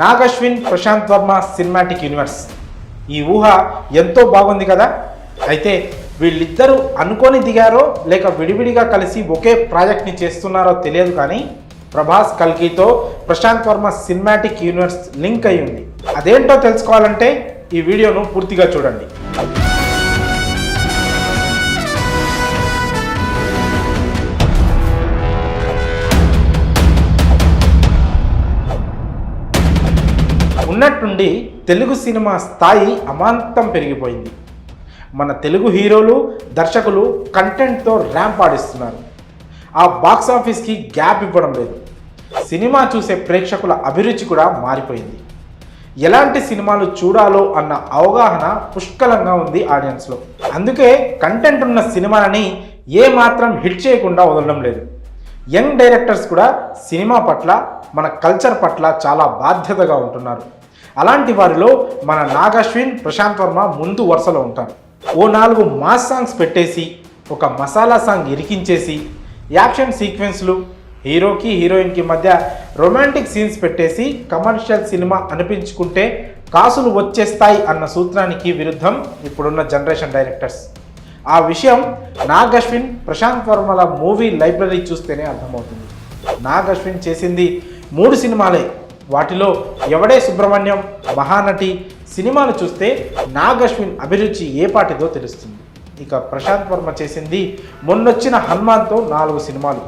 Nag Ashwin Prashanth Varma cinematic universe ఈ ఊహ ఎంతో బాగుంది కదా? అయితే వీళ్ళిద్దరూ అనుకొని దిగారో లేక విడివిడిగా కలిసి ఒకే ప్రాజెక్ట్ని చేస్తున్నారో తెలియదు కానీ Prabhas కల్కితో Prashanth Varma cinematic universe link అయి ఉంది అదేంటో తెలుసుకోవాలంటే ఈ వీడియోను పూర్తిగా చూడండి. ఉన్నట్టుండి తెలుగు సినిమా స్థాయి అమాంతం పెరిగిపోయింది. మన తెలుగు హీరోలు దర్శకులు కంటెంట్తో ర్యాంప్ ఆడిస్తున్నారు. ఆ బాక్స్ ఆఫీస్కి గ్యాప్ ఇవ్వడం లేదు. సినిమా చూసే ప్రేక్షకుల అభిరుచి కూడా మారిపోయింది. ఎలాంటి సినిమాలు చూడాలో అన్న అవగాహన పుష్కలంగా ఉంది ఆడియన్స్లో. అందుకే కంటెంట్ ఉన్న సినిమాలని ఏమాత్రం హిట్ చేయకుండా వదలడం లేదు. యంగ్ డైరెక్టర్స్ కూడా సినిమా పట్ల మన కల్చర్ పట్ల చాలా బాధ్యతగా ఉంటున్నారు. అలాంటి వారిలో మన నాగశ్విన్ ప్రశాంత్ వర్మ ముందు వరుసలో ఉంటారు. ఓ నాలుగు మాస్ సాంగ్స్ పెట్టేసి ఒక మసాలా సాంగ్ ఇరికించేసి యాక్షన్ సీక్వెన్స్లు హీరోకి హీరోయిన్కి మధ్య రొమాంటిక్ సీన్స్ పెట్టేసి కమర్షియల్ సినిమా అనిపించుకుంటే కాసులు వచ్చేస్తాయి అన్న సూత్రానికి విరుద్ధం ఇప్పుడున్న జనరేషన్ డైరెక్టర్స్. ఆ విషయం నాగ్ అశ్విన్ ప్రశాంత్ వర్మల మూవీ లైబ్రరీ చూస్తేనే అర్థమవుతుంది. నాగ్ అశ్విన్ చేసింది మూడు సినిమాలే. వాటిలో ఎవడే సుబ్రహ్మణ్యం మహానటి సినిమాలు చూస్తే నాగ్ అశ్విన్ అభిరుచి ఏ పాటిదో తెలుస్తుంది. ఇక ప్రశాంత్ వర్మ చేసింది మొన్నొచ్చిన హనుమాన్తో నాలుగు సినిమాలు.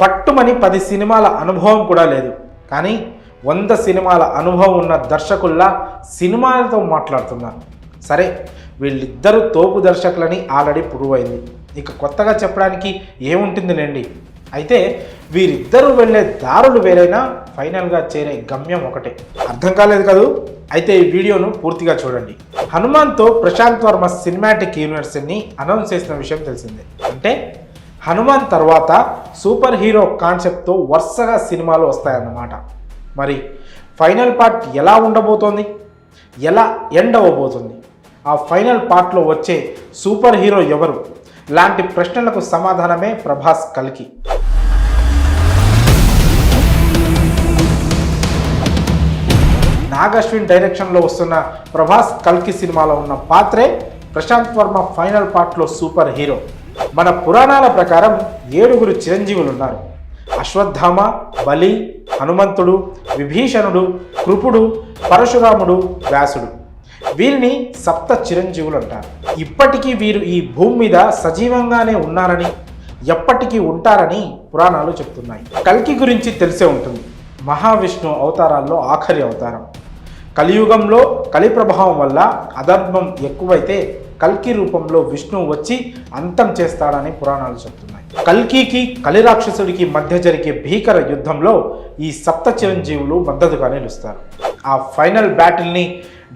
పట్టుమని పది సినిమాల అనుభవం కూడా లేదు. కానీ వంద సినిమాల అనుభవం ఉన్న దర్శకుల్లా సినిమాలతో మాట్లాడుతున్నారు. సరే వీళ్ళిద్దరూ తోపు దర్శకులని ఆల్రెడీ ప్రూవ్ అయింది ఇక కొత్తగా చెప్పడానికి ఏముంటుందిలేండి? అయితే వీరిద్దరూ వెళ్ళే దారులు వేరైనా ఫైనల్గా చేరే గమ్యం ఒకటే. అర్థం కాలేదు కదూ? అయితే ఈ వీడియోను పూర్తిగా చూడండి. హనుమాన్తో ప్రశాంత్ వర్మ సినిమాటిక్ యూనివర్సిటీని అనౌన్స్ చేసిన విషయం తెలిసిందే. అంటే హనుమాన్ తర్వాత సూపర్ హీరో కాన్సెప్ట్తో వరుసగా సినిమాలు వస్తాయన్నమాట. మరి ఫైనల్ పార్ట్ ఎలా ఉండబోతోంది? ఎలా ఎండ్ అవ్వబోతుంది? ఆ ఫైనల్ పార్ట్లో వచ్చే సూపర్ హీరో ఎవరు? లాంటి ప్రశ్నలకు సమాధానమే ప్రభాస్ కల్కి. నాగశ్విన్ డైరెక్షన్లో వస్తున్న ప్రభాస్ కల్కి సినిమాలో ఉన్న పాత్రే ప్రశాంత్ వర్మ ఫైనల్ పార్ట్లో సూపర్ హీరో మన పురాణాల ప్రకారం ఏడుగురు చిరంజీవులు ఉన్నారు అశ్వత్థామ బలి హనుమంతుడు విభీషణుడు కృపుడు పరశురాముడు వ్యాసుడు. వీరిని సప్త చిరంజీవులు అంటారు ఇప్పటికీ వీరు ఈ భూమి మీద సజీవంగానే ఉన్నారని ఎప్పటికీ ఉంటారని పురాణాలు చెప్తున్నాయి. కల్కి గురించి తెలిసే ఉంటుంది. మహావిష్ణు అవతారాల్లో ఆఖరి అవతారం. కలియుగంలో కలి ప్రభావం వల్ల అధర్మం ఎక్కువైతే కల్కి రూపంలో విష్ణువు వచ్చి అంతం చేస్తాడని పురాణాలు చెబుతున్నాయి కల్కికి కలి రాక్షసుడికి మధ్య జరిగే భీకర యుద్ధంలో ఈ సప్త చిరంజీవులు మద్దతుగా నిలుస్తారు. ఆ ఫైనల్ బ్యాటిల్ని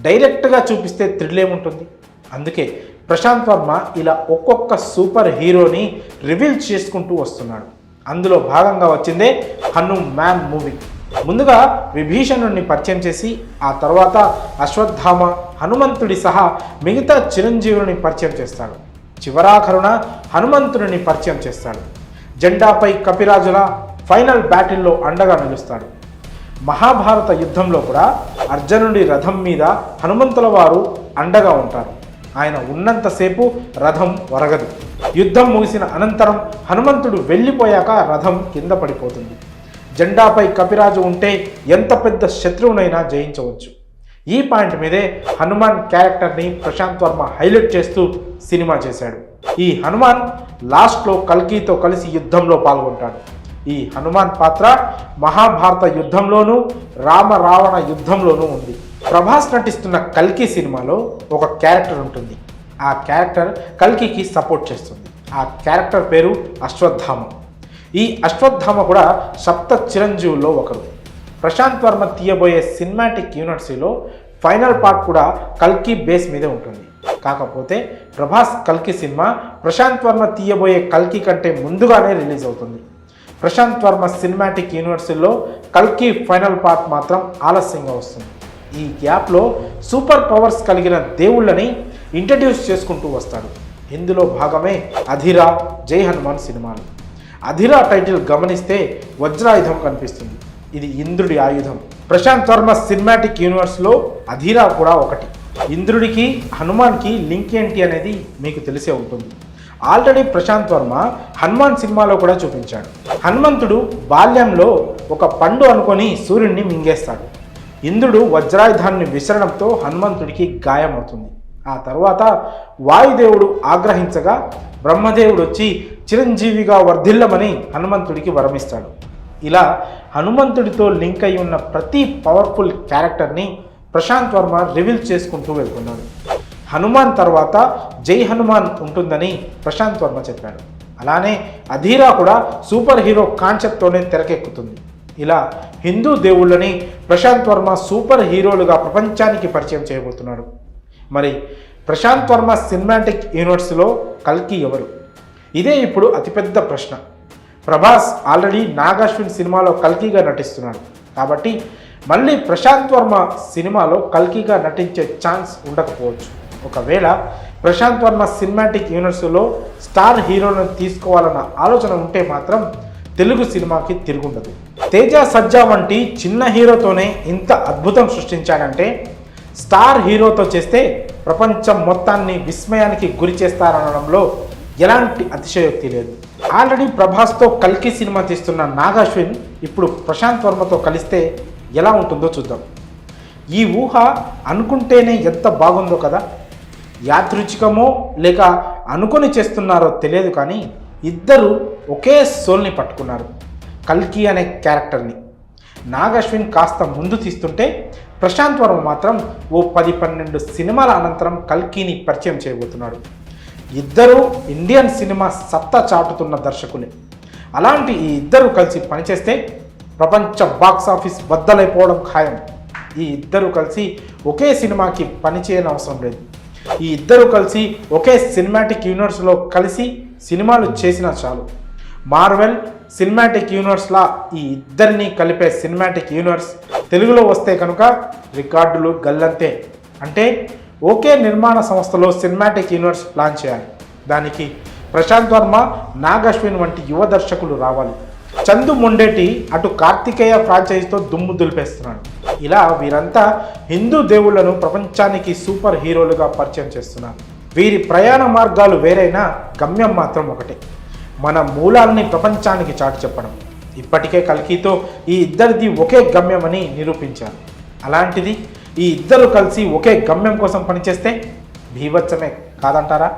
డైరెక్ట్గా చూపిస్తే థ్రిల్లేముంటుంది అందుకే ప్రశాంత్ వర్మ ఇలా ఒక్కొక్క సూపర్ హీరోని రివీల్ చేసుకుంటూ వస్తున్నాడు. అందులో భాగంగా వచ్చిందే హను మ్యామ్ మూవీ. ముందుగా విభీషణుడిని పరిచయం చేసి ఆ తర్వాత అశ్వత్థామ హనుమంతుడి సహా మిగతా చిరంజీవుని పరిచయం చేస్తాడు. చివరాఖరున హనుమంతుడిని పరిచయం చేస్తాడు. జెండాపై కపిరాజుల ఫైనల్ బ్యాటిల్లో అండగా నిలుస్తాడు. మహాభారత యుద్ధంలో కూడా అర్జునుడి రథం మీద హనుమంతుల వారు అండగా ఉంటారు. ఆయన ఉన్నంతసేపు రథం వరగదు యుద్ధం ముగిసిన అనంతరం హనుమంతుడు వెళ్ళిపోయాక రథం కింద పడిపోతుంది. జెండాపై కపిరాజు ఉంటే ఎంత పెద్ద శత్రువునైనా జయించవచ్చు. ఈ పాయింట్ మీదే హనుమాన్ క్యారెక్టర్ని ప్రశాంత్ వర్మ హైలైట్ చేస్తూ సినిమా చేశాడు. ఈ హనుమాన్ లాస్ట్లో కల్కితో కలిసి యుద్ధంలో పాల్గొంటాడు. ఈ హనుమాన్ పాత్ర మహాభారత యుద్ధంలోనూ రామ రావణ యుద్ధంలోనూ ఉంది. ప్రభాస్ నటిస్తున్న కల్కి సినిమాలో ఒక క్యారెక్టర్ ఉంటుంది. ఆ క్యారెక్టర్ కల్కికి సపోర్ట్ చేస్తుంది. ఆ క్యారెక్టర్ పేరు అశ్వత్థామ. ఈ అశ్వత్థామ కూడా సప్త చిరంజీవుల్లో ఒకరు. ప్రశాంత్ వర్మ తీయబోయే సినిమాటిక్ యూనివర్సిటీలో ఫైనల్ పార్ట్ కూడా కల్కి బేస్ మీదే ఉంటుంది. కాకపోతే ప్రభాస్ కల్కి సినిమా ప్రశాంత్ వర్మ తీయబోయే కల్కి కంటే ముందుగానే రిలీజ్ అవుతుంది. ప్రశాంత్ వర్మ సినిమాటిక్ యూనివర్సిటీలో కల్కి ఫైనల్ పార్ట్ మాత్రం ఆలస్యంగా వస్తుంది. ఈ గ్యాప్లో సూపర్ పవర్స్ కలిగిన దేవుళ్ళని ఇంట్రడ్యూస్ చేసుకుంటూ వస్తాడు. ఇందులో భాగమే అధిరా జై హనుమాన్ సినిమాలు. అధిరా టైటిల్ గమనిస్తే వజ్రాయుధం కనిపిస్తుంది. ఇది ఇంద్రుడి ఆయుధం. ప్రశాంత్ వర్మ సినిమాటిక్ యూనివర్స్లో అధీరా కూడా ఒకటి. ఇంద్రుడికి హనుమాన్కి లింక్ ఏంటి అనేది మీకు తెలిసే ఉంటుంది. ఆల్రెడీ ప్రశాంత్ వర్మ హనుమాన్ సినిమాలో కూడా చూపించాడు. హనుమంతుడు బాల్యంలో ఒక పండు అనుకొని సూర్యుడిని మింగేస్తాడు. ఇంద్రుడు వజ్రాయుధాన్ని విసరడంతో హనుమంతుడికి గాయమవుతుంది. ఆ తర్వాత వాయుదేవుడు ఆగ్రహించగా బ్రహ్మదేవుడు వచ్చి చిరంజీవిగా వర్ధిల్లమని హనుమంతుడికి వరమిస్తాడు. ఇలా హనుమంతుడితో లింక్ అయి ఉన్న ప్రతి పవర్ఫుల్ క్యారెక్టర్ని ప్రశాంత్ వర్మ రివీల్ చేసుకుంటూ వెళ్తున్నాడు. హనుమాన్ తర్వాత జై హనుమాన్ ఉంటుందని ప్రశాంత్ వర్మ చెప్పాడు. అలానే అధీరా కూడా సూపర్ హీరో కాన్సెప్ట్తోనే తెరకెక్కుతుంది. ఇలా హిందూ దేవుళ్ళని ప్రశాంత్ వర్మ సూపర్ హీరోలుగా ప్రపంచానికి పరిచయం చేయబోతున్నాడు. మరి ప్రశాంత్ వర్మ సినిమాటిక్ యూనివర్స్లో కల్కి ఎవరు? ఇదే ఇప్పుడు అతిపెద్ద ప్రశ్న. ప్రభాస్ ఆల్రెడీ నాగాశ్విన్ సినిమాలో కల్కిగా నటిస్తున్నాడు. కాబట్టి మళ్ళీ ప్రశాంత్ వర్మ సినిమాలో కల్కిగా నటించే ఛాన్స్ ఉండకపోవచ్చు. ఒకవేళ ప్రశాంత్ వర్మ సినిమాటిక్ యూనివర్స్లో స్టార్ హీరోలను తీసుకోవాలన్న ఆలోచన ఉంటే మాత్రం తెలుగు సినిమాకి తిరుగుండదు. తేజ సజ్జా వంటి చిన్న హీరోతోనే ఇంత అద్భుతం సృష్టించాడంటే స్టార్ హీరోతో చేస్తే ప్రపంచం మొత్తాన్ని విస్మయానికి గురి చేస్తారనడంలో ఎలాంటి అతిశయోక్తి లేదు. ఆల్రెడీ ప్రభాస్తో కల్కి సినిమా తీస్తున్న నాగాశ్విన్ ఇప్పుడు ప్రశాంత్ వర్మతో కలిస్తే ఎలా ఉంటుందో చూద్దాం. ఈ ఊహ అనుకుంటేనే ఎంత బాగుందో కదా. యాదృచ్ఛికమో లేక అనుకొని చేస్తున్నారో తెలియదు కానీ ఇద్దరు ఒకే సోల్ని పట్టుకున్నారు. కల్కి అనే క్యారెక్టర్ని. నాగశ్విన్ కాస్త ముందు తీస్తుంటే ప్రశాంత్ వర్మ మాత్రం ఓ పది పన్నెండు సినిమాల అనంతరం కల్కీని పరిచయం చేయబోతున్నాడు. ఇద్దరు ఇండియన్ సినిమా సత్తా చాటుతున్న దర్శకులే. అలాంటి ఈ ఇద్దరు కలిసి పనిచేస్తే ప్రపంచ బాక్స్ ఆఫీస్ బద్దలైపోవడం ఖాయం. ఈ ఇద్దరు కలిసి ఒకే సినిమాకి పనిచేయని అవసరం లేదు. ఈ ఇద్దరు కలిసి ఒకే సినిమాటిక్ యూనివర్స్లో కలిసి సినిమాలు చేసినా చాలు. మార్వెల్ సినిమాటిక్ యూనివర్స్లా ఈ ఇద్దరిని కలిపే సినిమాటిక్ యూనివర్స్ తెలుగులో వస్తే కనుక రికార్డులు గల్లంతే. అంటే ఒకే నిర్మాణ సంస్థలో సినిమాటిక్ యూనివర్స్ ప్లాన్ చేయాలి. దానికి ప్రశాంత్ వర్మ నాగశ్విన్ వంటి యువ దర్శకులు రావాలి. చందు మొండేటి అటు కార్తికేయ ఫ్రాంచైజ్తో దుమ్ము దులిపేస్తున్నాడు. ఇలా వీరంతా హిందూ దేవుళ్ళను ప్రపంచానికి సూపర్ హీరోలుగా పరిచయం చేస్తున్నారు. వీరి ప్రయాణ మార్గాలు వేరైనా గమ్యం మాత్రం ఒకటే. మన మూలాలని ప్రపంచానికి చాటి చెప్పడం. ఇప్పటికే కల్కితో ఈ ఇద్దరిది ఒకే గమ్యమని నిరూపించారు. అలాంటిది ఈ ఇద్దరు కలిసి ఒకే గమ్యం కోసం పనిచేస్తే భీభత్సమే కాదంటారా?